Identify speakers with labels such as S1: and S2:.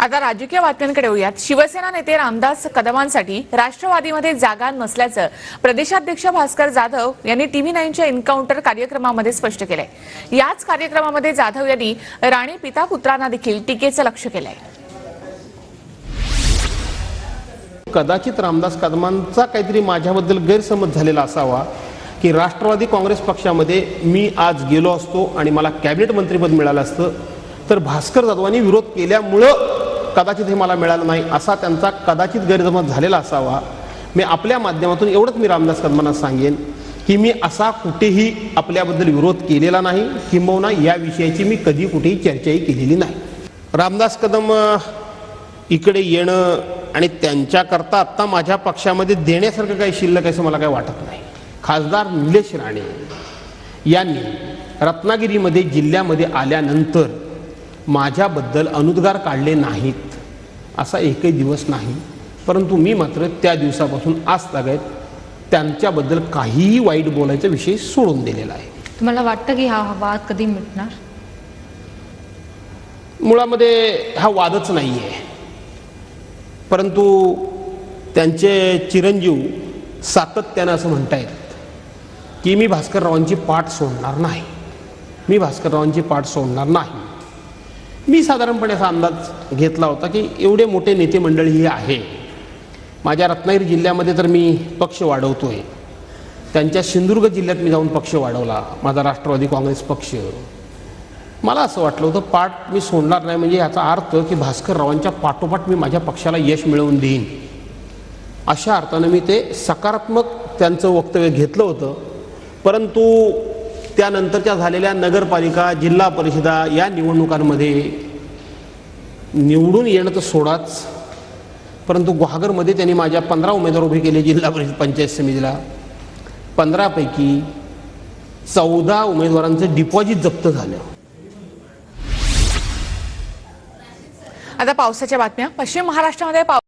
S1: आता राजकीय बातम्यांकडे येऊयात. शिवसेना नेते रामदास कदमांसाठी राष्ट्रवादीमध्ये जागा नसल्याचं प्रदेशाध्यक्ष भास्कर जाधव यांनी टीव्ही नाईनच्या एन्काउंटर कार्यक्रमामध्ये स्पष्ट केलंय. याच कार्यक्रमामध्ये जाधव यांनी राणी पिता पुत्रांना देखील टीकेचं लक्ष केलंय.
S2: कदाचित रामदास कदमांचा काहीतरी माझ्याबद्दल गैरसमज झालेला असावा की राष्ट्रवादी काँग्रेस पक्षामध्ये मी आज गेलो असतो आणि मला कॅबिनेट मंत्रीपद मिळालं असतं तर भास्कर जाधवांनी विरोध केल्यामुळं कदाचित हे मला मिळालं नाही असा त्यांचा कदाचित गैरसमज झालेला असावा. मी आपल्या माध्यमातून एवढंच मी रामदास कदमांना सांगेन की मी असा कुठेही आपल्याबद्दल विरोध केलेला नाही किंबहुना या विषयाची मी कधी कुठेही चर्चाही केलेली नाही. रामदास कदम इकडे येणं आणि त्यांच्याकरता आत्ता माझ्या पक्षामध्ये देण्यासारखं काही शिल्लक असं मला काही वाटत नाही. खासदार निलेश राणे यांनी रत्नागिरीमध्ये जिल्ह्यामध्ये आल्यानंतर माझ्याबद्दल अनुद्गार काढले नाहीत. असा एकही दिवस नाही. परंतु मी मात्र त्या दिवसापासून आज तागत त्यांच्याबद्दल काहीही वाईट बोलायचा विषय सोडून दिलेला आहे.
S3: तुम्हाला वाटतं की हा वाद कधी मिटणार?
S2: मुळामध्ये हा वादच नाही आहे परंतु त्यांचे चिरंजीव सातत्यानं असं म्हणतायत की मी भास्कररावांची पाठ सोडणार नाही. मी भास्कररावांची पाठ सोडणार नाही. मी साधारणपणे असा अंदाज घेतला होता की एवढे मोठे नेते मंडळ ही आहे. माझ्या रत्नागिरी जिल्ह्यामध्ये तर मी पक्ष वाढवतो आहे त्यांच्या सिंधुदुर्ग जिल्ह्यात मी जाऊन पक्ष वाढवला. माझा राष्ट्रवादी काँग्रेस पक्ष. मला असं वाटलं होतं पाठ मी सोडणार नाही म्हणजे याचा अर्थ की भास्कररावांच्या पाठोपाठ मी माझ्या पक्षाला यश मिळवून देईन. अशा अर्थानं मी ते सकारात्मक त्यांचं वक्तव्य घेतलं होतं. परंतु त्यानंतरच्या झालेल्या नगरपालिका जिल्हा परिषदा या निवडणुकांमध्ये निवडून येणं तर सोडाच. परंतु गुहागरमध्ये त्यांनी माझ्या पंधरा उमेदवार उभे केले जिल्हा परिषद पंचायत समितीला. पंधरापैकी चौदा उमेदवारांचं डिपॉझिट जप्त झालं.
S1: आता पावसाच्या बातम्या. पश्चिम महाराष्ट्रामध्ये पाव